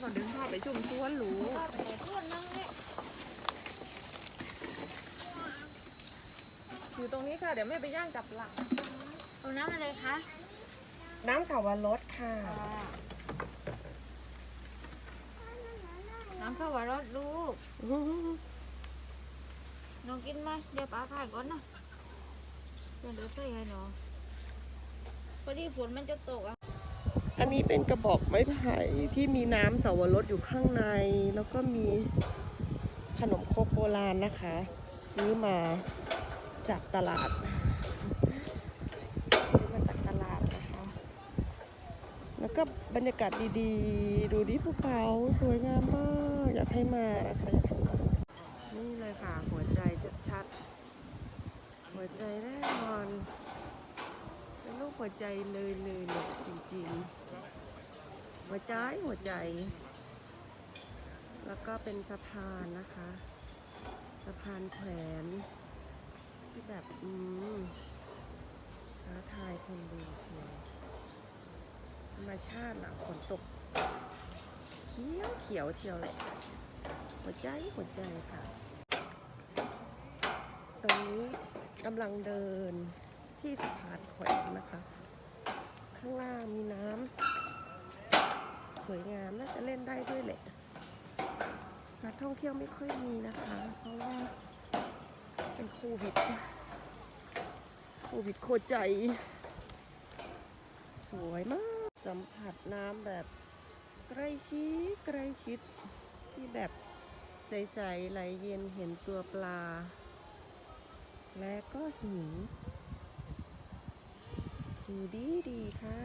ก่อนดึงภาพไปชุ่มชวนหรูก็ไปต้นนั่งเนี่ยอยู่ตรงนี้ค่ะ เดี๋ยวแม่ไปย่างกับหลังเอาน้ำอะไรคะน้ำสาวรสค่ะ น้ำข้าวหวานรสลูกน้องกินไหมเดี๋ยวป้าขายก่อนนะเดี๋ยวเดี๋ยวใส่ให้น้องพอดีฝนมันจะตกอะ อันนี้เป็นกระบอกไม้ไผ่ที่มีน้ำเสาวรสอยู่ข้างใน แล้วก็มีขนมครกโบราณนะคะ ซื้อมาจากตลาดซื้อมาจากตลาดนะคะ แล้วก็บรรยากาศดีๆ ดูดิภูเขาสวยงามมาก อยากให้มานะคะ นี่เลยค่ะ หัวใจชัดๆหัวใจแน่นอนเนรูป หัวใจเลยเลยเลยจริงๆ หัวใจหัวใจ แล้วก็เป็นสะพานนะคะ สะพานแขวนที่แบบ อืมท้าทายคนดูเชียวธรรมชาติหลังฝนตก เขียวเขียวเทียวเลยหัวใจหัวใจค่ะตรงนี้กำลังเดิน ที่สะพานแขวนนะคะ ข้างล่างมีน้ำสวยงามน่าจะเล่นได้ด้วยแหละนักท่องเที่ยวไม่ค่อยมีนะคะ เพราะว่าเป็นโควิดโควิดโคใจ สวยมาก สัมผัสน้ำแบบใกล้ชิดใกล้ชิดที่แบบใสๆไหลเย็นเห็นตัวปลา และก็หิ นดูดีดีค่ะ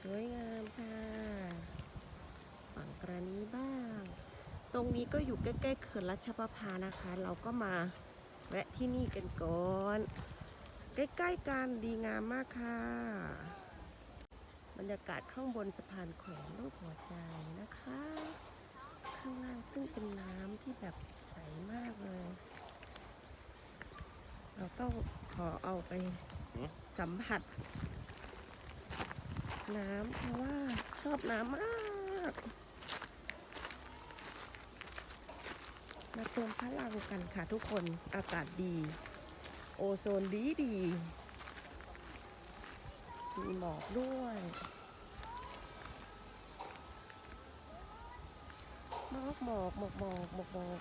สวยงามค่ะ ฝั่งกระนี้บ้าง ตรงนี้ก็อยู่ใกล้ๆเขื่อนรัชประภานะคะ เราก็มาแวะที่นี่กันก่อน ใกล้ๆกันดีงามมากค่ะ บรรยากาศข้างบนสะพานแขวนรูปหัวใจนะคะ ข้างล่างซึ่งเป็นน้ำที่แบบใสมากเลยเราต้องขอเอาไป สัมผัส น้ำเพราะว่าชอบน้ำมากมาเติมพลังกันค่ะทุกคนอากาศดี โอโซนดีดีมีหมอกด้วยหมอกหมอกหมอกหมอกหมอกหมอก